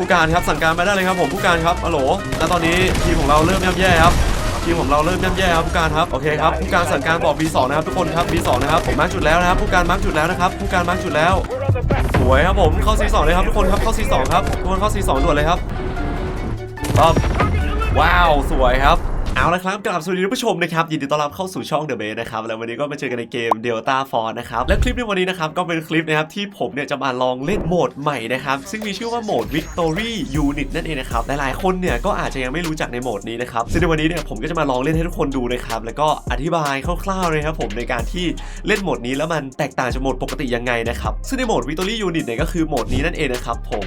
ผู้การครับสั่งการมาได้เลยครับผมผู้การครับอะโหลแล้วตอนนี้ทีมของเราเริ่มย่ำแย่ครับทีมของเราเริ่มย่ำแย่ครับผู้การครับโอเคครับผู้การสั่งการบอก B2 นะครับทุกคนครับ B2 นะครับผมมาร์กจุดแล้วนะครับผู้การมาร์กจุดแล้วนะครับผู้การมาร์กจุดแล้วสวยครับผมเข้า C2 เลยครับทุกคนครับเข้า C2 ครับทุกคนเข้า C2 ด่วนเลยครับปั๊บว้าวสวยครับ เอาละครับกลับสวัสดีท่านผู้ชมนะครับยินดีต้อนรับเข้าสู่ช่อง The Base นะครับแล้ววันนี้ก็มาเจอกันในเกม Delta Force นะครับและคลิปในวันนี้นะครับก็เป็นคลิปนะครับที่ผมเนี่ยจะมาลองเล่นโหมดใหม่นะครับซึ่งมีชื่อว่าโหมด Victory Unit นั่นเองนะครับหลายๆคนเนี่ยก็อาจจะยังไม่รู้จักในโหมดนี้นะครับซึ่งในวันนี้เนี่ยผมก็จะมาลองเล่นให้ทุกคนดูนะครับแล้วก็อธิบายคร่าวๆเลยครับผมในการที่เล่นโหมดนี้แล้วมันแตกต่างจากโหมดปกติยังไงนะครับซึ่งในโหมด Victory Unit เนี่ยก็คือโหมดนี้นั่นเองนะครับผม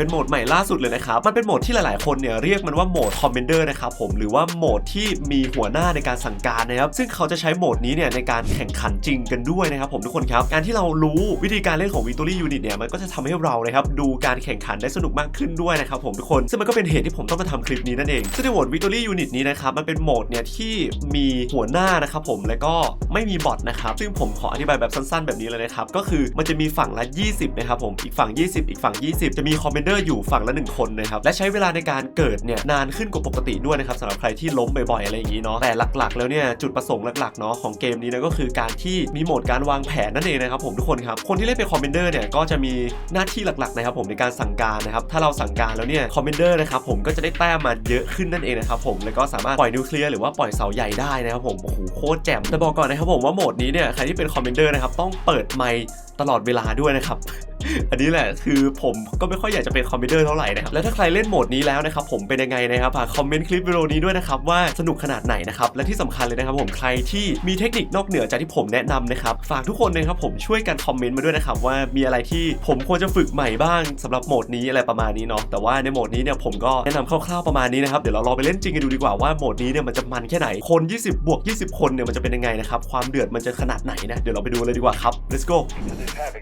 เป็นโหมดใหม่ล่าสุดเลยนะครับ มันเป็นโหมดที่หลายๆ คนเนี่ยเรียกมันว่าโหมดคอมเมนเดอร์นะครับผม หรือว่าโหมดที่มีหัวหน้าในการสั่งการนะครับ ซึ่งเขาจะใช้โหมดนี้เนี่ยในการแข่งขันจริงกันด้วยนะครับผมทุกคนครับ การที่เรารู้วิธีการเล่นของ Victory Unit เนี่ย มันก็จะทำให้เรานะครับดูการแข่งขันได้สนุกมากขึ้นด้วยนะครับผมทุกคน ซึ่งมันก็เป็นเหตุที่ผมต้องมาทำคลิปนี้นั่นเองซึ่งในโหมด Victory Unit นี้นะครับ มันเป็นโหมดเนี่ยที่มีหัวหน้านะครับผม แล้วก็ไม่มีบอทนะครับ ซึ่งผมขออธิบายแบบสั้น ๆ แบบนี้เลยนะครับ ก็คือมันจะมีฝั่งละ 20นะครับผม อีกฝั่ง 20 อีกฝั่ง 20 จะมีคอมเมนเดอร์อยู่ฝั่งละ 1 คนนะครับและใช้เวลาในการเกิดเนี่ยนานขึ้นกว่าปกติด้วยนะครับสำหรับใครที่ล้มบ่อยๆอะไรอย่างนี้เนาะแต่หลักๆ แล้วเนี่ยจุดประสงค์หลักๆเนาะของเกมนี้นะก็คือการที่มีโหมดการวางแผนนั่นเองนะครับผมทุกคนครับคนที่เล่นเป็นคอมเมนเดอร์เนี่ยก็จะมีหน้าที่หลักๆนะครับผมในการสั่งการนะครับถ้าเราสั่งการแล้วเนี่ยคอมเมนเดอร์นะครับผมก็จะได้แต้มมาเยอะขึ้นนั่นเองนะครับผมแล้วก็สามารถปล่อยนิวเคลียร์หรือว่าปล่อยเสาใหญ่ได้นะครับผมโอ้โหโคตรแจ่มแต่บอกก่อนนะครับผมว่าโหมดนี้เนี่ยใครที่เป็นคอมเมนเดอร์นะครับต้องเปิดไมค์ ตลอดเวลาด้วยนะครับ อันนี้แหละคือผมก็ไม่ค่อยอยากจะเป็นคอมเมนเดอร์เท่าไหร่นะครับ แล้วถ้าใครเล่นโหมดนี้แล้วนะครับผมเป็นยังไงนะครับฝากคอมเมนต์คลิปวิดีโอนี้ด้วยนะครับว่าสนุกขนาดไหนนะครับ และที่สำคัญเลยนะครับผมใครที่มีเทคนิคนอกเหนือจากที่ผมแนะนำนะครับฝากทุกคนนะครับผมช่วยกันคอมเมนต์มาด้วยนะครับว่ามีอะไรที่ผมควรจะฝึกใหม่บ้างสำหรับโหมดนี้อะไรประมาณนี้เนาะแต่ว่าในโหมดนี้เนี่ยผมก็แนะนำคร่าวๆประมาณนี้นะครับเดี๋ยวเราลองไปเล่นจริงกันดูดีกว่าว่าโหมดนี้เนี่ยมันจะมันแค่ไหนคน 20 บวก 20 คนเนี่ยมันจะเป็นยังไงนะครับความเดือดมันจะขนาดไหนนะเดี๋ยวเราไปดูเลยดีกว่าครับ let's go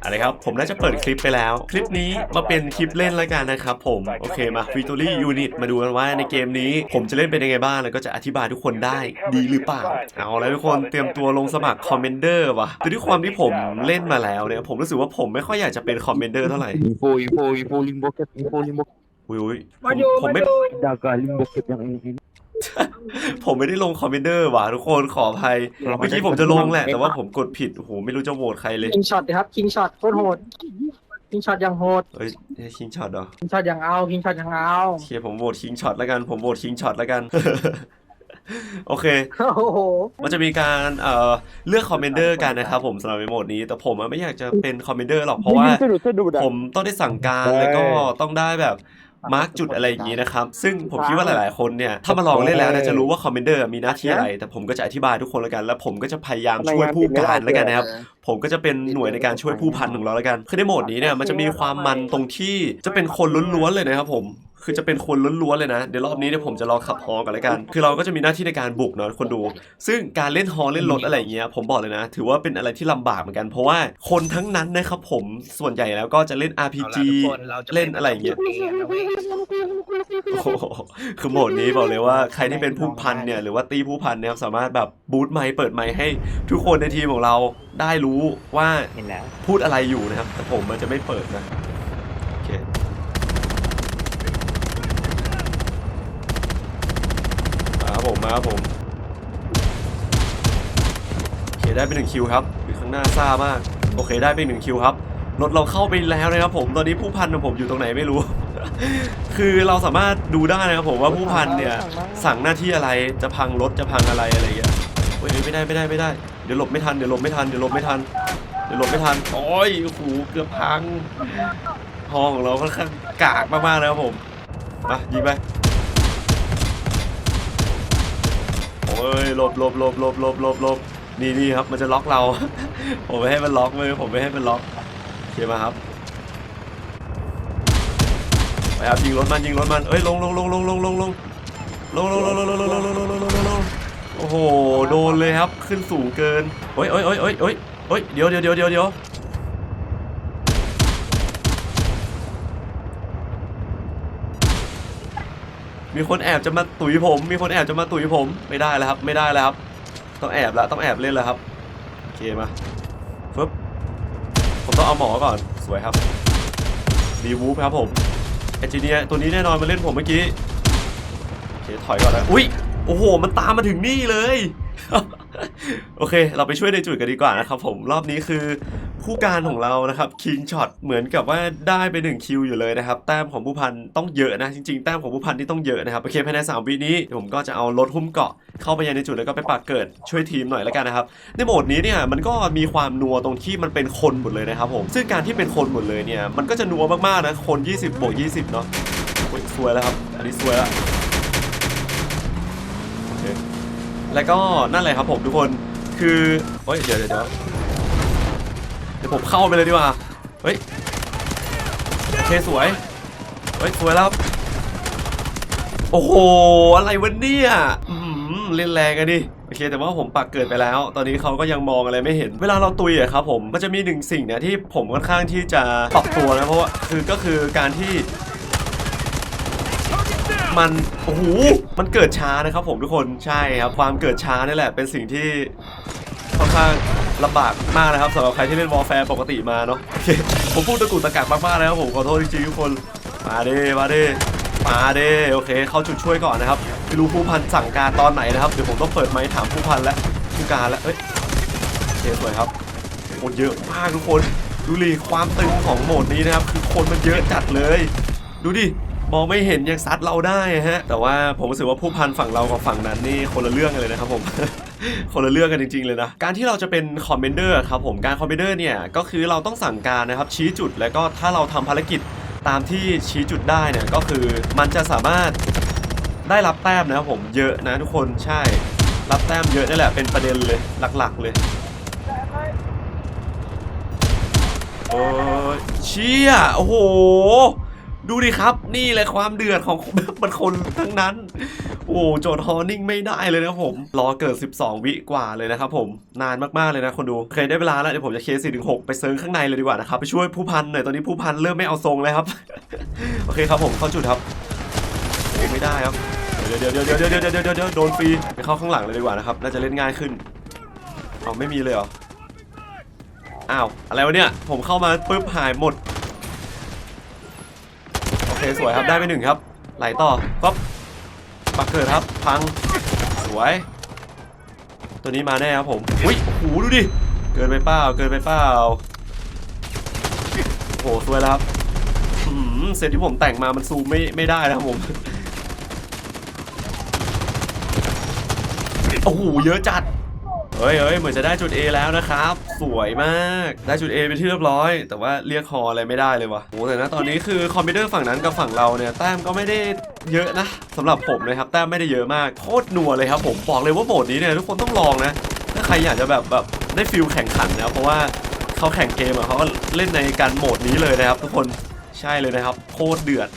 อะไรครับ ผมน่าจะเปิดคลิปไปแล้ว คลิปนี้มาเป็นคลิปเล่นแล้วกันนะครับผม โอเคมา Victory Unit มาดูกันว่าในเกมนี้ ผมจะเล่นเป็นยังไงบ้าง แล้วก็จะอธิบายทุกคนได้ดีหรือเปล่า เอาแล้วทุกคนเตรียมตัวลงสมัครคอมเมนเดอร์ว่ะแต่ด้วยความที่ผมเล่นมาแล้วเนี่ย ผมรู้สึกว่าผมไม่ค่อยอยากจะเป็นคอมเมนเดอร์เท่าไหร่ Info, info, info, limbo cap, info, limbo. อุ้ยอุ้ยผมามอยู่ผมมาไม่อยู่ Daga, limbo cap yang ini. ผมไม่ได้ลงคอมเมนเดอร์ว่ะทุกคนขออภัยเมื่อกี้ผมจะลงแหละ แต่ว่าผมกดผิดโอ้โหไม่รู้จะโหวตใครเลยคิงช็อตครับคิงช็อตโคตรโหดคิงช็อตยังโหดเฮ้ยคิงช็อตเหรอคิงช็อตยังเอาคิงช็อตยังเอาโอเคผมโหวตคิงช็อตแล้วกันผมโหวตคิงช็อตแล้วกันโอเคโอ้โหมันจะมีการเอ่อเลือกคอมเมนเดอร์กันนะครับผมสำหรับในโหมดนี้ แต่ผมอะไม่อยากจะเป็นคอมเมนเดอร์หรอกเพราะว่าผมต้องได้สั่งการแล้วก็ต้องได้แบบ มาร์กจุดอะไรอย่างนี้นะครับ ซึ่งผมคิดว่าหลาย ๆ คนเนี่ย ถ้ามาลองเล่นแล้วเนี่ยจะรู้ว่าคอมเมนเดอร์มีหน้าที่อะไร แต่ผมก็จะอธิบายทุกคนแล้วกัน แล้วผมก็จะพยายามช่วยผู้การแล้วกันนะครับ ผมก็จะเป็นหน่วยในการช่วยผู้พันของเราแล้วกัน คือในโหมดนี้เนี่ยมันจะมีความมันตรงที่จะเป็นคนล้วน ๆ เลยนะครับผม คือจะเป็นคนล้วนๆเลยนะ เดี๋ยวรอบนี้เนี่ยผมจะลองขับฮอกันแล้วกัน คือเราก็จะมีหน้าที่ในการบุกเนาะคนดู ซึ่งการเล่นฮอเล่นรถอะไรอย่างเงี้ยผมบอกเลยนะ ถือว่าเป็นอะไรที่ลำบากเหมือนกัน เพราะว่าคนทั้งนั้นนะครับผมส่วนใหญ่แล้วก็จะเล่น RPG เล่นอะไรอย่างเงี้ยโอ้โหคือโหมดนี้บอกเลยว่าใครที่เป็นผู้พันเนี่ยหรือว่าตีผู้พันเนี่ยครับสามารถแบบบูทไมค์เปิดไมค์ให้ทุกคนในทีมของเราได้รู้ว่าเห็นแล้วพูดอะไรอยู่นะครับแต่ผมมันจะไม่เปิดนะโอเคมาครับ ผมมาครับผมโอเคได้ไปหนึ่งคิวครับอยู่ข้างหน้าซ่ามาก โอเคได้ไปหนึ่งคิวครับรถเราเข้าไปแล้วนะครับผมตอนนี้ผู้พันของผมอยู่ตรงไหนไม่รู้ คือเราสามารถดูได้นะครับผมว่าผู้พันเนี่ยสั่งหน้าที่อะไรจะพังรถจะพังอะไรอะไรอย่างเงี้ยเฮ้ยไม่ได้ไม่ได้ไม่ได้ เดี๋ยวหลบไม่ทันเดี๋ยวหลบไม่ทันเดี๋ยวหลบไม่ทันเดี๋ยวหลบไม่ทันโอ้ยโอ้โหเกือบพังทองของเราค่อนข้างกากมากๆนะครับผมมายิงไป โอ้ยหลบหลบหลบหลบหลบหลบหลบนี่นี่ครับมันจะล็อกเรา ผมไม่ให้มันล็อกเลยผมไม่ให้มันล็อกโอเคมาครับไปครับยิงรถมันยิงรถมันเอ้ยลงลงลงลงลงลงลงลงลงลงลงลงลงลงลงลงลงลงโอ้โหโดนเลยครับขึ้นสูงเกินโอ้ยโอ้ยโอ้ยโอ้ยโอ้ยโอ้ยเดี๋ยวเดี๋ยวเดี๋ยวเดี๋ยวเดี๋ยว มีคนแอบจะมาตุ๋ยผม มีคนแอบจะมาตุ๋ยผม ไม่ได้แล้วครับ ไม่ได้แล้วครับ ต้องแอบแล้วต้องแอบเล่นแล้วครับ โอเคมาฟึบผมต้องเอาหมอก่อน สวยครับดีวูฟครับผมเอจิเนียร์ตัวนี้แน่นอนมาเล่นผมเมื่อกี้ โอเคถอยก่อนนะอุ้ย โอ้โห มันตามมาถึงนี่เลย โอเค เราไปช่วยในจุดกันดีกว่านะครับผม รอบนี้คือ ผู้การของเรานะครับคิงช็อตเหมือนกับว่าได้ไป1คิวอยู่เลยนะครับแต้มของผู้พันต้องเยอะนะจริงๆแต้มของผู้พันที่ต้องเยอะนะครับโอเคภายใน3วินี้ผมก็จะเอารถหุ้มเกาะเข้าไปยังในจุดแล้วก็ไปปากเกิดช่วยทีมหน่อยแล้วกันนะครับในโหมดนี้เนี่ยมันก็มีความนัวตรงที่มันเป็นคนหมดเลยนะครับผมซึ่งการที่เป็นคนหมดเลยเนี่ยมันก็จะนัวมากๆนะคน 20บวก20 เนาะโอ้ยสวยแล้วครับอันนี้สวยแล้วโอเคแล้วก็นั่นแหละครับผมทุกคนคือเฮ้ยเดี๋ยวเดี๋ยว เดี๋ยวผมเข้าไปเลยดีกว่า เฮ้ยโอเคสวย เฮ้ยสวยแล้ว โอ้โห อะไรวะเนี่ยอืมเล่นแรงกันดิโอเค แต่ว่าผมปักเกิดไปแล้ว ตอนนี้เขาก็ยังมองอะไรไม่เห็น เวลาเราตุยอะครับผมมันจะมีหนึ่งสิ่งเนี่ยที่ผมค่อนข้างที่จะปรับตัวนะเพราะว่าคือก็คือการที่ มันโอ้โหมันเกิดช้านะครับผมทุกคนใช่ครับความเกิดช้านี่แหละ เป็นสิ่งที่ค่อนข้าง ลำบากมากนะครับสำหรับใครที่เล่นวอลแฟร์ปกติมาเนาะโอเคผมพูดตะกุกตะกักมากๆนะครับผมขอโทษจริงๆทุกคนมาเด้มาเด้มาเด้โอเค เข้าจุดช่วยก่อนนะครับไม่รู้ผู้พันสั่งการตอนไหนนะครับเดี๋ยวผมต้องเปิดไมค์ถามผู้พันและผู้การแล้วเอ้ยโอเคสวยครับโหเยอะมากทุกคนดูดิความตึงของโหมดนี้นะครับคือคนมันเยอะจัดเลย ดูดิมองไม่เห็นยังซัดเราได้ฮะแต่ว่าผมรู้สึกว่าผู้พันฝั่งเรากับฝั่งนั้นนี่คนละเรื่องเลยนะครับผม คนละเรื่องกันจริง ๆ เลยนะ การที่เราจะเป็นคอมเมนเดอร์ครับผม การคอมเมนเดอร์เนี่ย ก็คือเราต้องสั่งการนะครับชี้จุด แล้วก็ถ้าเราทำภารกิจตามที่ชี้จุดได้เนี่ย ก็คือมันจะสามารถได้รับแต้มนะครับผมเยอะนะทุกคนใช่ รับแต้มเยอะนี่แหละเป็นประเด็นเลยหลักๆเลยโอ้เชี่ยโอ้โห ดูดิครับ นี่เลยความเดือดของมันคนทั้งนั้น โอ้โจทย์ฮอนิ่งไม่ได้เลยนะผม รอเกิด 12 วิกว่าเลยนะครับผม นานมากๆเลยนะคนดู เคยได้เวลาแล้วเดี๋ยวผมจะเคสสี่ถึงหไปเซิร์งข้างในเลยดีกว่านะครับ ไปช่วยผู้พันหน่อย ตอนนี้ผู้พันเริ่มไม่เอาทรงแล้วครับ โอเคครับผมเข้าจุดครับไม่ได้ครับ เดี๋ยวเดี๋ยวเดี๋ยวเดี๋ยวเดี๋ยวเดี๋ยวเดี๋ยวโดนฟรี ไปเข้าข้างหลังเลยดีกว่านะครับ น่าจะเล่นง่ายขึ้นเอาไม่มีเลยเหรอ อ้าว อะไรวะเนี่ย ผมเข้ามาปุ๊บหายหมด เคสวยครับได้ไปหนึ่งครับ ไหลต่อปั๊บปักเกิดครับ พังสวย ตัวนี้มาแน่ครับผมอุ้ยโอ้โหดูดิเกินไปเปล่าเกินไปเปล่าโอ้โหสวยแล้วครับเซตที่ผมแต่งมามันซูมไม่ไม่ได้นะครับผมโอ้โหเยอะจัด เฮ้ยเฮ้ยเหมือนจะได้จุด A แล้วนะครับ สวยมาก ได้จุด A ไปนที่เรียบร้อย แต่ว่าเรียกคออะไรไม่ได้เลยวะโอ้แต่นะตอนนี้คือคอมพิวเตอร์ฝั่งนั้นกับฝั่งเราเนี่ยแต้มก็ไม่ได้เยอะนะสำหรับผมนะครับแต้มไม่ได้เยอะมากโคตรนัวเลยครับผมบอกเลยว่าโหมดนี้เนี่ยทุกคนต้องลองนะถ้าใครอยากจะแบบแบบได้ฟิลแข่งขันนะเพราะว่าเขาแข่งเกมอะเขาก็เล่นในการโหมดนี้เลยนะครับ ทุกคนใช่เลยนะครับ โคตรเดือด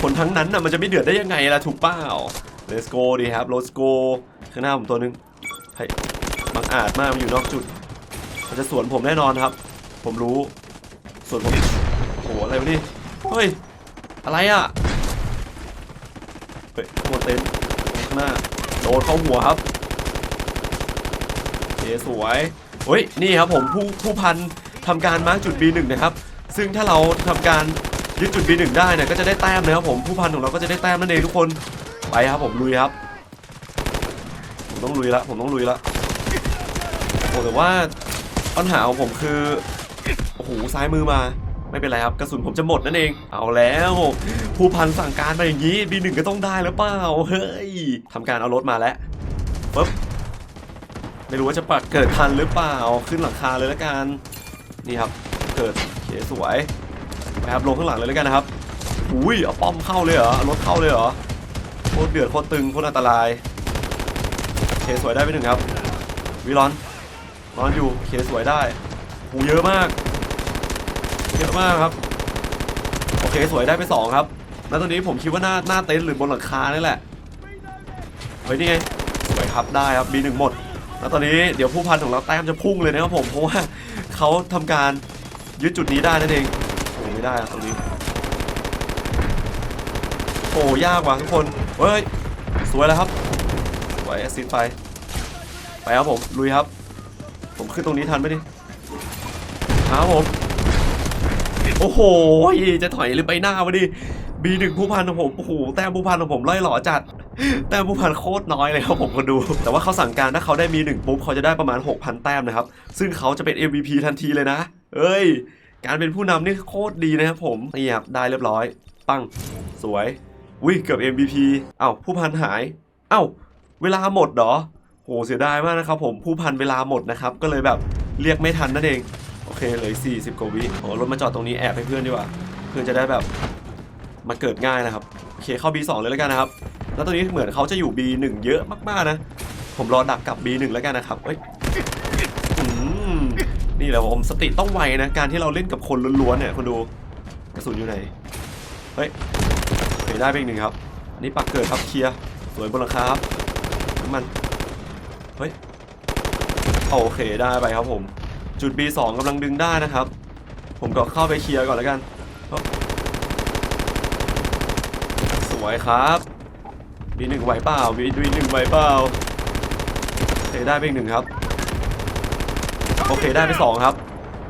คนทั้งนั้นน่ะมันจะไม่เดือดได้ยังไงล่ะถูกเปล่า let's go ดีครับ let's go ข้างหน้าผมตัวหนึงเฮ้ยบังอาจมากมันอยู่นอกจุด มันจะสวนผมแน่นอนครับ ผมรู้ สวนผม โอ้โห อะไรวะนี่ เฮ้ย อะไรอะ เฮ้ยหัวเต็นข้างหน้า โดนเข้าหัวครับเคสวยเฮ้ย นี่ครับผมผู้ผู้พันทำการมาร์กจุด B1 นะครับ ซึ่งถ้าเราทำการยึดจุด B1 ได้เนี่ยก็จะได้แต้มนะครับผมผู้พันของเราก็จะได้แต้มนั่นเองทุกคน ไปครับผมลุยครับ ผมต้องลุยละผมต้องลุยละโอ้แต่ว่าปัญหาของผมคือโอ้โหซ้ายมือมาไม่เป็นไรครับกระสุนผมจะหมดนั่นเอง เอาแล้วผู้พันสั่งการมาอย่างนี้ B1 ก็ต้องได้แล้วเปล่าเฮ้ยทำการเอารถมาแล้วปึ๊บไม่รู้ว่าจะปักเกิดทันหรือเปล่าขึ้นหลังคาเลยแล้วกันนี่ครับเกิดเคสวยไปครับลงข้างหลังเลยแล้วกันนะครับอุ้ยเอาป้อมเข้าเลยเหรอรถเข้าเลยเหรอ โคตรเดือดโคตรตึงโคตรอันตรายเคสวยได้ไปหนึ่งครับวิรอนนอนอยู่เคสวยได้หูเยอะมากเยอะมากครับโอเคสวยได้ไปสองครับแล้วตอนนี้ผมคิดว่าหน้าหน้าเต็นท์หรือบนหลังคานี่แหละเฮ้ยนี่ไงสวยครับได้ครับ B1 หนึ่งหมด แล้วตอนนี้เดี๋ยวผู้พันของเราแต้มจะพุ่งเลยนะครับผมเพราะว่าเขาทำการยึดจุดนี้ได้นั่นเองโอ้ไม่ได้อะตรงนี้โอ้ยากว่ะทุกคน เฮ้ย สวยแล้วครับสวยแอสซิดไป ไปครับผม ลุยครับ ผมขึ้นตรงนี้ทันไหมดิครับผม โอ้โห จะถอยหรือไปหน้าวะดิ B1 ผู้พันของผม โอ้โห แต้มผู้พันของผมล่ยหล่อจัด แต้มผู้พันโคตรน้อยเลยครับผมคนดู แต่ว่าเขาสั่งการถ้าเขาได้มีหนึ่งปุ๊บเขาจะได้ประมาณ 6,000 แต้มนะครับ ซึ่งเขาจะเป็น MVP ทันทีเลยนะ เอ้ย การเป็นผู้นำนี่โคตรดีนะครับผมนี่ครับได้เรียบร้อย ปัง สวย วิเกือบ MVP เอ้าผู้พันหาย เอ้า เวลาหมดเหรอโหเสียดายมากนะครับผมผู้พันเวลาหมดนะครับก็เลยแบบเรียกไม่ทันนั่นเองโอเคเลย40กว่าวิโอ้รถมาจอดตรงนี้แอบให้เพื่อนดีกว่าเพื่อนจะได้แบบมาเกิดง่ายนะครับโอเคเข้า B2 เลยแล้วกันนะครับ แล้วตอนนี้เหมือนเขาจะอยู่ B1 เยอะมากๆนะ ผมรอดักกับ B1 แล้วกันนะครับเอ้ยนี่แหละผมสติต้องไวนะการที่เราเล่นกับคนล้วนๆเนี่ยคุณดูกระสุนอยู่ไหนเฮ้ย โอเคได้ไปอีกหนึ่งครับ อันนี้ปักเกิดครับเคลียร์สวยบนหลังคาครับน้ำมัน เฮ้ย โอเคได้ไปครับผม จุด B2 กำลังดึงได้นะครับ ผมก็เข้าไปเคลียร์ก่อนแล้วกัน สวยครับ B1 ไหวเปล่า B1 ไหวเปล่าโอเคได้ไปอีกหนึ่งครับ โอเคได้ไปสองครับ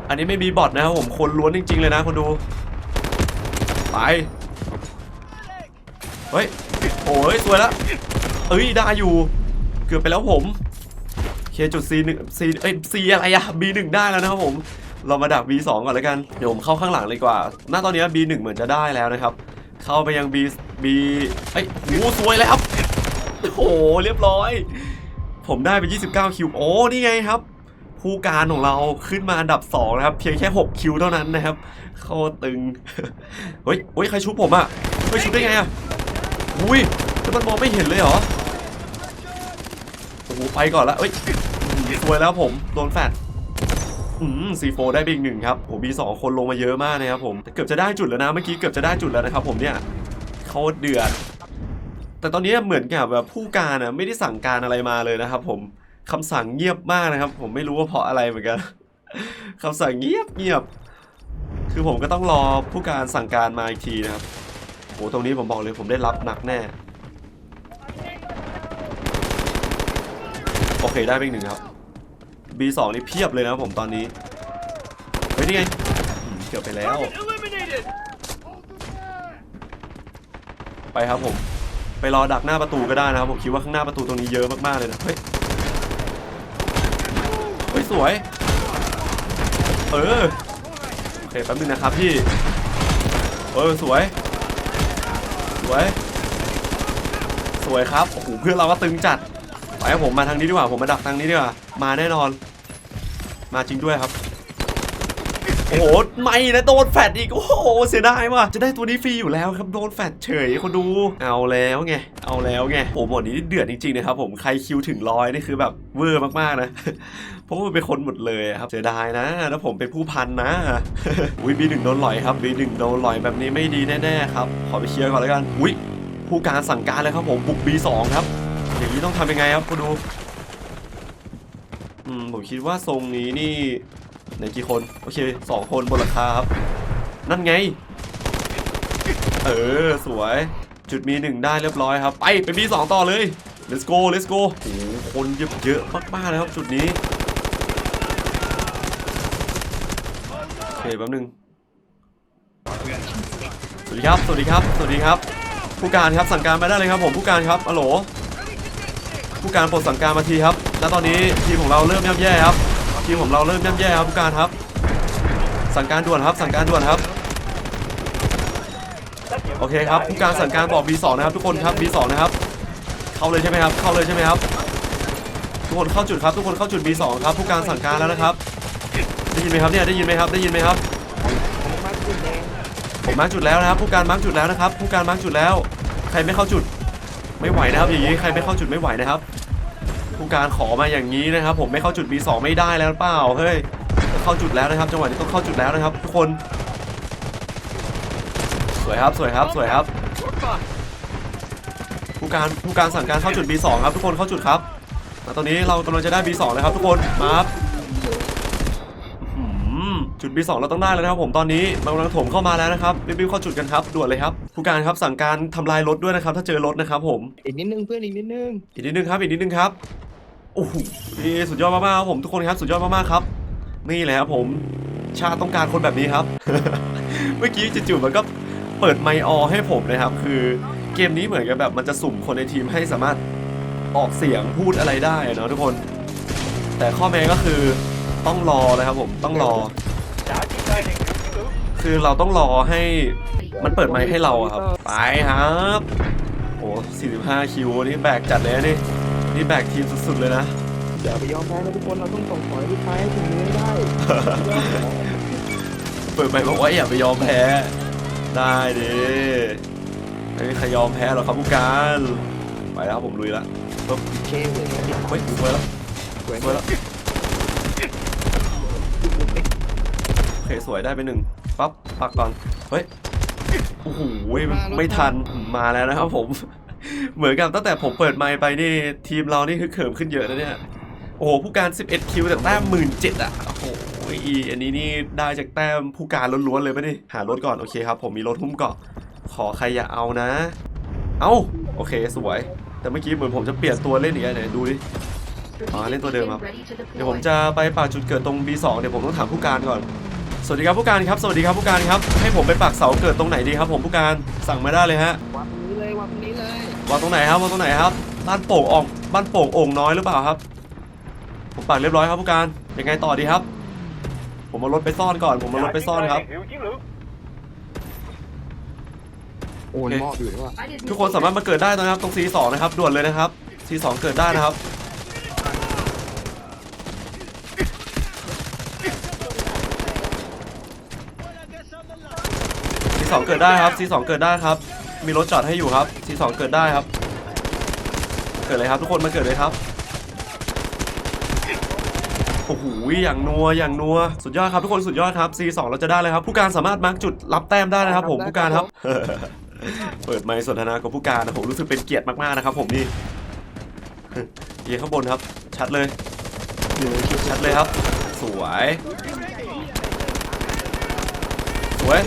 อันนี้ไม่มีบอทนะครับผมคนล้วนจริง ๆ เลยนะคนดู ไป เฮ้ย โอ้ยสวยแล้วเอ้ย ได้อยู่ เกือบไปแล้วผมเคจุด C หนึ่ง C เอ้ย C อะไรอะ B หนึ่งได้แล้วนะครับผม เรามาดัก B สองก่อนแล้วกัน เดี๋ยวผมเข้าข้างหลังเลยกว่า หน้าตอนนี้ B หนึ่งเหมือนจะได้แล้วนะครับ เข้าไปยัง B B เอ้ยงูสวยแล้วโอ้โห เรียบร้อย ผมได้ไป 29 คิว โอ้ นี่ไงครับ ผู้การของเราขึ้นมาอันดับ 2 นะครับ เพียงแค่ 6 คิวเท่านั้นนะครับ โคตรตึง เฮ้ยเฮ้ย ใครชุบผมอะเฮ้ย ชุบได้ไงอะ อุ้ยแล้วมันมองไม่เห็นเลยเหรอโอ้โหไปก่อนละเอ้ยสวยแล้วผมโดนแฟดอืมซีโฟได้ไปอีกหนึ่งครับโอ้บีสองคนลงมาเยอะมากนะครับผมเกือบจะได้จุดแล้วนะเมื่อกี้เกือบจะได้จุดแล้วนะครับผมเนี่ยโคตรเดือดแต่ตอนนี้เหมือนกับแบบผู้การอะไม่ได้สั่งการอะไรมาเลยนะครับผมคำสั่งเงียบมากนะครับ ผมไม่รู้ว่าเพราะอะไรเหมือนกันคำสั่งเงียบเงียบ คือผมก็ต้องรอผู้การสั่งการมาอีกทีนะครับ โอ้ตรงนี้ผมบอกเลยผมได้รับหนักแน่ โอเคได้ไปอีกหนึ่งครับ B2 นี่เพียบเลยนะครับผมตอนนี้ เฮ้ยนี่ไงอืมเกือบไปแล้ว ไปครับผม ไปรอดักหน้าประตูก็ได้นะครับผมคิดว่าข้างหน้าประตูตรงนี้เยอะมากๆเลยนะ เฮ้ย เฮ้ยสวย เออ โอเคแป๊บนึงนะครับพี่ เออสวยส วย สวยครับ โอ้โห เพื่อนเราก็ตึงจัดไปครับผมมาทางนี้ดีกว่า ผมมาดักทางนี้ดีกว่า มาแน่นอน มาจริงด้วยครับ โอ้โห ไม่นะโดนแฟดอีก โอ้โห เสียดายว่ะ จะได้ตัวนี้ฟรีอยู่แล้วครับ โดนแฟดเฉยคนดู เอาแล้วไง เอาแล้วไง โอ้โหหมดนี้เดือดจริงๆนะครับผม ใครคิวถึงร้อยนี่คือแบบเวอร์มากๆนะ เพราะว่ามันเป็นคนหมดเลยครับเสียดายนะ แล้วผมเป็นผู้พันนะอุ้ยบีหนึ่งโดนหลอยครับบีหนึ่งโดนหลอยแบบนี้ไม่ดีแน่ๆครับขอไปเคลียร์ก่อนแล้วกันอุ้ยผู้การสั่งการเลยครับผมบุก B2 ครับอย่างนี้ต้องทำยังไงครับคุณดูอืมผมคิดว่าทรงนี้นี่ในกี่คนโอเคสองคนบนหลังคาครับนั่นไง เออสวย จุดมีหนึ่งได้เรียบร้อยครับ ไปไปมีสองต่อเลย let's go let's go โอ้คนเยอะเยอะมากๆเลยครับจุดนี้ โอ เคแป๊บนึงสวัสดีครับ สวัสดีครับ สวัสดีครับ ผู้การครับสั่งการมาได้เลยครับผมผู้การครับอโหล ผู้การโปรดสั่งการมาทีครับ แล้วตอนนี้ทีมของเราเริ่มย่ำแย่ครับ ทีมของเราเริ่มย่ำแย่ครับผู้การครับ สั่งการด่วนครับ สั่งการด่วนครับ โอเคครับ ผู้การสั่งการบอก B2 นะครับทุกคนครับ B2 นะครับ เข้าเลยใช่ไหมครับ เข้าเลยใช่ไหมครับ ทุกคนเข้าจุดครับ ทุกคนเข้าจุด B2 ครับ ผู้การสั่งการแล้วนะครับ ได้ยินไหมครับเนี่ยได้ยินไหมครับได้ยินไหมครับ ผมมาร์กจุดแล้วนะครับ ผู้การมาร์กจุดแล้วนะครับ ผู้การมาร์กจุดแล้ว ใครไม่เข้าจุด ไม่ไหวนะครับอย่างนี้ใครไม่เข้าจุดไม่ไหวนะครับ ผู้การขอมาอย่างนี้นะครับ ผมไม่เข้าจุด B2 ไม่ได้แล้วเปล่าเฮ้ยเข้าจุดแล้วนะครับ จังหวะนี้ต้องเข้าจุดแล้วนะครับ ทุกคน สวยครับสวยครับสวยครับ ผู้การผู้การสั่งการเข้าจุด B2 ครับทุกคนเข้าจุดครับตอนนี้เรากำลังจะได้ B2 แล้วครับทุกคนมาครับ ด B2 เราต้องได้แล้วนะครับผมตอนนี้มันกำลังโถมเข้ามาแล้วนะครับรีบๆเข้าจุดกันครับด่วนเลยครับผู้การครับสั่งการทำลายรถด้วยนะครับ ถ้าเจอรถนะครับผมอีกนิดนึงเพื่อนอีกนิดนึงอีกนิดนึงครับอีกนิดนึงครับโอ้โหนี่สุดยอดมากๆครับผมทุกคนครับสุดยอดมากๆครับ นี่แหละครับผมชาติต้องการคนแบบนี้ครับ เมื่อกี้จู่ๆมันก็เปิดไมค์ออให้ผมนะครับ คือเกมนี้เหมือนกับแบบมันจะสุ่มคนในทีมให้สามารถออกเสียงพูดอะไรได้อะเนาะทุกคน แต่ข้อแม้ก็คือต้องรอนะครับผมต้องรอ คือเราต้องรอให้มันเปิดไมค์ให้เราอะครับ ไปครับโอ้45 คิวนี่แบกจัดเลยนะนี่ นี่แบกทีมสุดๆเลยนะ อย่าไปยอมแพ้นะทุกคนเราต้องส่งต่อยลูกท้ายให้ถึงนี้ให้ได้ เปิดไมค์บอกว่าอย่าไปยอมแพ้ ได้ดิไม่มีใครยอมแพ้หรอกครับผู้การ ไปแล้วครับผมลุยแล้วปึ๊บเชฟเลยนะเฮ้ยสวยแล้วสวยสวยแล้วโอ เคสวยได้ไปหนึ่งปั๊บปักก่อนเฮ้ยโอ้โหไม่ทันมาแล้วนะครับผม เหมือนกับตั้งแต่ผมเปิดไมค์ไปนี่ทีมเรานี่คือเขิมขึ้นเยอะนะเนี่ยโอ้โหผู้การ 11 คิวแต่แต้มหมื่นเจ็ดอะโอ้โหอันนี้นี่ได้จากแต้มผู้การล้วนๆเลยปะนี่หารถก่อนโอเคครับ ผมมีรถหุ้มเกาะขอใครอย่าเอานะ เอ้าโอเคสวย แต่เมื่อกี้เหมือนผมจะเปลี่ยนตัวเล่นอีกแล้วเนี่ยดูดิอ๋อเล่นตัวเดิมครับเดี๋ยวผมจะไปป่ากจุดเกิดตรง B2 เดี๋ยวผมต้องถามผู้การก่อน สวัสดีครับผู้การครับ สวัสดีครับผู้การครับ ให้ผมไปปักเสาเกิดตรงไหนดีครับ ผมผู้การสั่งมาได้เลยฮะวางตรงนี้เลยวางตรงนี้เลยวางตรงไหนครับวางตรงไหนครับ บ้านโป่งอ่องบ้านโป่งโอ่งน้อยหรือเปล่าครับ ผมปักเรียบร้อยครับผู้การยังไงต่อดีครับ ผมเอารถไปซ่อนก่อน ผมเอารถไปซ่อนครับ โอ้ยมอบอยู่นี่ว่าทุกคนสามารถมาเกิดได้นะครับ ตรง C2 นะครับด่วนเลยนะครับ C2 เกิดได้นะครับ C2 เกิดได้ครับ C2 เกิดได้ครับ มีรถจอดให้อยู่ครับ C2 เกิดได้ครับ เกิดเลยครับทุกคนมาเกิดเลยครับโอ้โหอย่างนัว อย่างนัว สุดยอดครับทุกคน สุดยอดครับ C2 เราจะได้เลยครับ ผู้การสามารถมาร์กจุดรับแต้มได้นะครับผม ผู้การครับ เปิดไมค์สนทนากับผู้การนะผมรู้สึกเป็นเกียรติมากๆนะครับผมนี่เยียข้างบนครับ ชัดเลย ชัดเลยครับ สวย สวย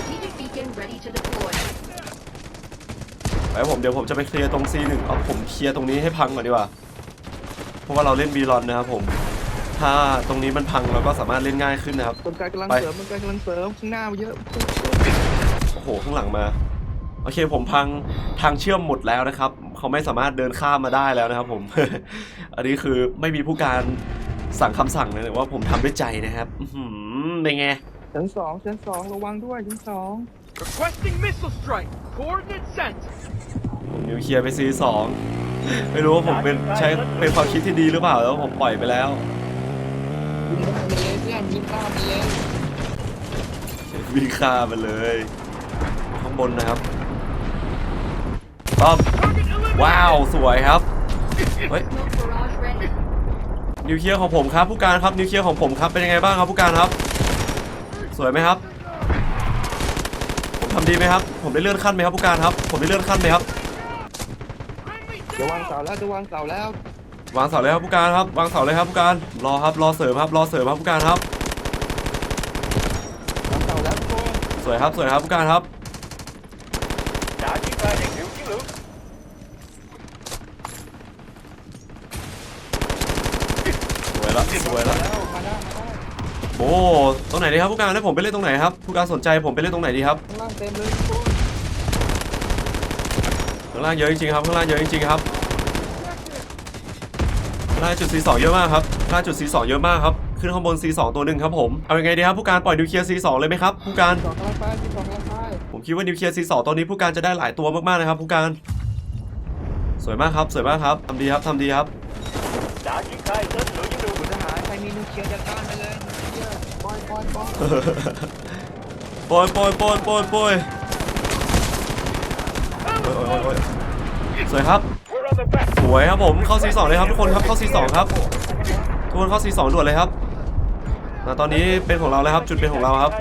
ไปผมเดี๋ยวผมจะไปเคลียร์ตรง C1 เอาผมเคลียร์ตรงนี้ให้พังก่อนดีกว่า เพราะว่าเราเล่นบีรอนนะครับผม ถ้าตรงนี้มันพังเราก็สามารถเล่นง่ายขึ้นนะครับต้นกายกำลังไปเสริมต้นกายกำลังเสริมข้างหน้ามาเยอะโอ้โหข้างหลังมา โอเคผมพังทางเชื่อมหมดแล้วนะครับ เขาไม่สามารถเดินข้ามมาได้แล้วนะครับผม อันนี้คือไม่มีผู้การสั่งคำสั่งเลยแต่ว่าผมทำด้วยใจนะครับ อื้อหือเป็นไง ชั้นสองชั้นสองระวังด้วยชั้นสอง Requesting missile strike. Coordinates sent. ผมนิวเคลียร์ไป C2 ไม่รู้ว่าผมเป็นใช้เป็นความคิดที่ดีหรือเปล่าแล้วผมปล่อยไปแล้วยิงข้ามไปเลยเพื่อนยิงข้ามไปเลยวิ่งข้ามไปเลย ข้างบนนะครับปั๊บ Target eliminated. ว้าวสวยครับเฮ้ยนิวเคลียร์ของผมครับผู้การครับนิวเคลียร์ของผมครับเป็นยังไงบ้างครับผู้การครับ สวยไหมครับผม ทำดีไหมครับ ผมได้เลื่อนขั้นไหมครับผู้การครับ ผมได้เลื่อนขั้นไหมครับ จะวางเสาแล้วจะวางเสาแล้ววางเสาเลยครับผู้การครับ วางเสาเลยครับผู้การ รอครับรอเสริมครับรอเสริมครับผู้การครับ วางเสาแล้วทุกคนสวยครับสวยครับผู้การครับ đã triển khai đèn hiệu chiến lược สวยละสวยละ แล้วมาได้มาได้ โอ้ตรงไหนดีครับผู้การให้ผมไปเล่นตรงไหนครับผู้การสนใจผมไปเล่นตรงไหนดีครับข้างล่างเต็มเลยข้างล่างเยอะจริงๆครับข้างล่างเยอะจริงๆครับข้างล่างจุด C2 เยอะมากครับข้างล่างจุด C2 เยอะมากครับ ขึ้นข้างบน C2 ตัวหนึ่งครับผม เอายังไงดีครับผู้การปล่อยนิวเคลียร์ C2 เลยไหมครับผู้การสองกำลังไปที่สองกำลังไปผมคิดว่านิวเคลียร์ C2 ตอนนี้ผู้การจะได้หลายตัวมากๆนะครับผู้การ สวยมากครับ สวยมากครับทำดีครับทำดีครับ ใครมีนิวเคลียร์จัดการไปเลยนิวเคลีย ร์ปล่อยปล่อยปล่อยปรยปรยปรยปรยโปรยโอ้ยโอ้ยโอ้ยสวยครับ สวยครับผมเข้า C2 เลยครับทุกคนครับเข้า C2 ครับทุกคนเข้า C2 ด่วนเลยครับนะตอนนี้เป็นของเราแล้วครับจุดเป็นของเราครับ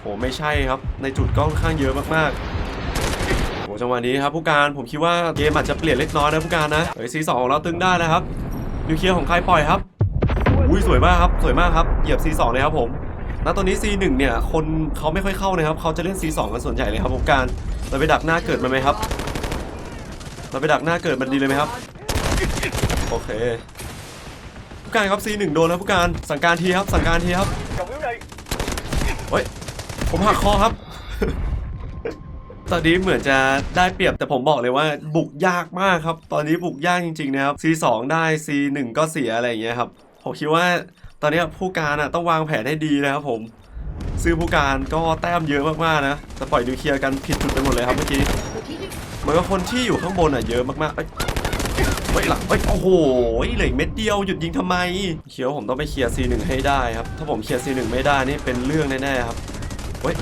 โอ้ไม่ใช่ครับ ในจุดก็ค่อนข้างเยอะมากๆโอ้จังหวะนี้ครับผู้การผมคิดว่าเกมอาจจะเปลี่ยนเล็กน้อยนะผู้การนะเฮ้ย C2 ของเราตึงได้นะครับนิวเคลียร์ของใครปล่อยครับ ยสวยมากครับสวยมากครับเหยียบ C2 เลยครับผมณตอนนี้ C1 เนี่ยคนเขาไม่ค่อยเข้านะครับเขาจะเล่น C2 กันส่วนใหญ่เลยครับผู้การเราไปดักหน้าเกิดมันไหมครับ เราไปดักหน้าเกิดมันดีเลยไหมครับ โอเค ผู้การครับ C1 โดนแล้วผู้การสั่งการทีครับ สั่งการทีครับเฮ้ยผมหักคอครับ ตอนนี้เหมือนจะได้เปรียบแต่ผมบอกเลยว่าบุกยากมากครับ ตอนนี้บุกยากจริงๆนะครับ C2 ได้ C1 ก็เสียอะไรอย่างเงี้ยครับ ผมคิดว่าตอนนี้ผู้การอะต้องวางแผนให้ดีนะครับผม ซื้อผู้การก็แต้มเยอะมากๆนะแต่ปล่อยนิวเคลียร์กันผิดจุดไปหมดเลยครับเมื่อกี้เหมือนกับคนที่อยู่ข้างบนอะเยอะมากๆเอ้ยเฮ้ยหลังเฮ้ยโอ้โหเหลือเม็ดเดียวหยุดยิงทำไมเคียวผมต้องไปเคลียร์ C1 ให้ได้ครับ ถ้าผมเคลียร์ C1 ไม่ได้นี่เป็นเรื่องแน่ๆครับเฮ้ย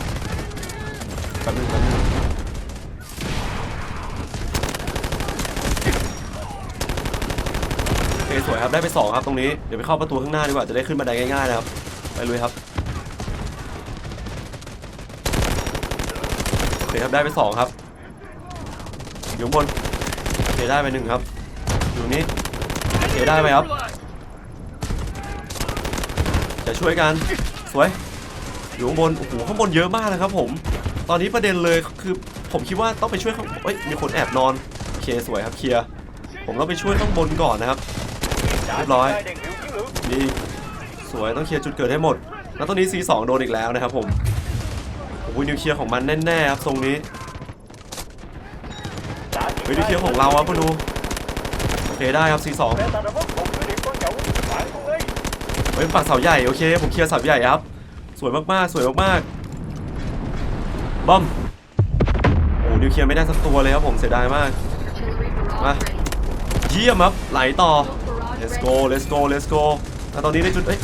แป๊บนึงแป๊บนึงโอเค สวยครับได้ไปสองครับตรงนี้เดี๋ยวไปเข้าประตูข้างหน้าดีกว่าจะได้ขึ้นบันไดง่ายๆนะครับไปเลยครับโอเคครับได้ไปสองครับอยู่บนโอเคได้ไปหนึ่งครับอยู่นี้โอเคได้ไหมครับ จะช่วยกันสวยอยู่ข้างบนโอ้โหข้างบนเยอะมากเลยครับ ผม ตอนนี้ประเด็นเลยคือผมคิดว่าต้องไปช่วยข้างเอ้ยมีคนแอบนอนโอเคสวยครับเคลียร์ผมต้องไปช่วยข้างบนก่อนนะครับ Đã Ríp triển lối. khai đèn hiệu chiến lược. ดีสวยต้องเคลียร์จุดเกิดให้หมด แล้วตอนนี้ C2 โดนอีกแล้วนะครับผมโอ้โหนิวเคลียร์ของมันแน่ๆครับทรงนี้เฮ้ยนิวเคลียร์ของเราครับคุณดูโอเคได้ครับ C2 เฮ้ยปักเสาใหญ่โอเคผมเคลียร์เสาใหญ่ครับ สวยมากๆสวยมากๆบอมโอ้นิวเคลียร์ไม่ได้สักตัวเลยครับผมเสียดายมากมาเยี่ยมครับไหลต่อ let's go let's go let's go แล้วตอนนี้ได้จุดเอ้ย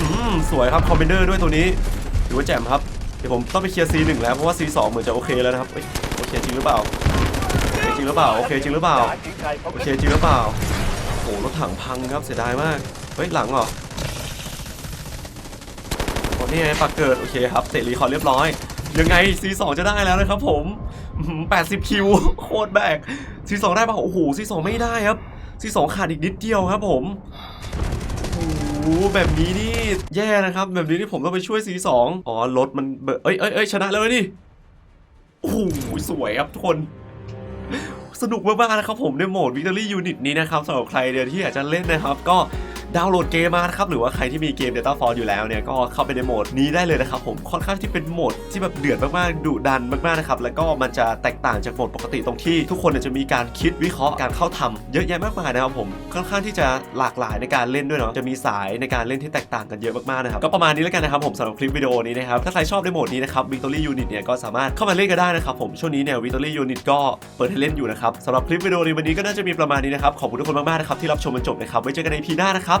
อืมสวยครับคอมเบนเดอร์ด้วยตัวนี้ถือว่าแจ่มครับ เดี๋ยวผมต้องไปเคลียร์ C1 แล้วเพราะว่า C2 เหมือนจะโอเคแล้วนะครับเอ้ยโอเคจริงหรือเปล่าโอเคจริงหรือเปล่าโอเคจริงหรือเปล่าโอเคจริงหรือเปล่าโอ้รถถังพังครับเสียดายมากเฮ้ยหลังเหรอโอ้นี่ไงปักเกิดโอเคครับเตะรีคอร์ดเรียบร้อย ยังไง C2 จะได้แล้วนะครับผม 80 คิวโคตรแบก C2 ได้ปะโอ้โห C2 ไม่ได้ครับ C2 ขาดอีกนิดเดียวครับผมโอ้โหแบบนี้นี่แย่นะครับ แบบนี้นี่ผมต้องไปช่วย C2 อ๋อรถมันเอ้ยเอ้ยเอ้ยชนะแล้วนี่โอ้โหสวยครับทุกคนสนุกมากๆนะครับผมในโหมด Victory Unit นี้นะครับสำหรับใครเนี่ยที่อยากจะเล่นนะครับ ก็ ดาวน์โหลดเกมมานะครับหรือว่าใครที่มีเกม Data Force อยู่แล้วเนี่ยก็เข้าไปในโหมดนี้ได้เลยนะครับผมค่อนข้างที่เป็นโหมดที่แบบเดือดมากๆดุดันมากๆนะครับแล้วก็มันจะแตกต่างจากโหมดปกติตรงที่ ทุกคนจะมีการคิดวิเคราะห์การเข้าทำเยอะแยะมากมายนะครับผมค่อนข้างที่จะหลากหลายในการเล่นด้วยเนาะจะมีสายในการเล่นที่แตกต่างกันเยอะมากๆนะครับก็ประมาณนี้แล้วกันนะครับผมสำหรับคลิปวิดีโอนี้นะครับถ้าใครชอบในโหมดนี้นะครับ Victory Unit เนี่ยก็สามารถเข้ามาเล่นกันได้นะครับผมช่วงนี้เนี่ย Victory Unit ก็เปิดให้เล่นอยู่นะครับสำหรับคลิปวิดีโอในวันนี้ก็น่าจะมีประมาณนี้นะครับขอบคุณทุกคนมากๆนะครับที่รับชมจนจบนะครับไว้เจอกันในพีหน้านะครับ